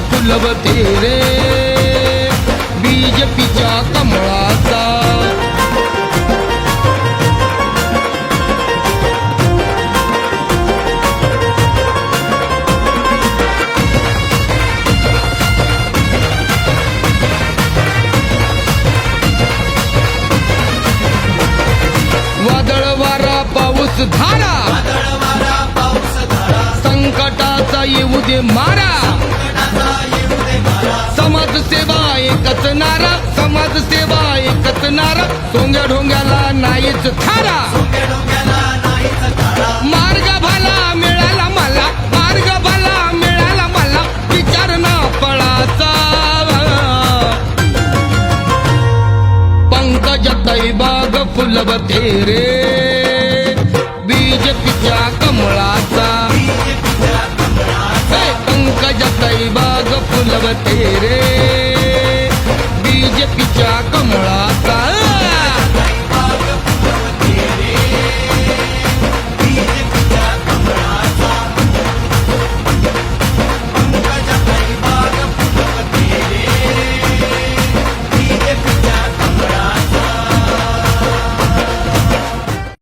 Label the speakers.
Speaker 1: फुलवते रे बीजेपीच्या कमळाचा। वादळ वारा पाऊस धारा। संकटाचा येऊ दे मारा। एकच समाज समाजसेवा एकच नारा. सोंग्या ढोंग्याला नाहीच थारा मार्ग भला मिळाला मला मार्ग भला मिळाला मला. विचार ना पळाचा. पंकज बाग फुलवते रे बीजेपीच्या कमळाचा. हे पंकज बाग फुलवते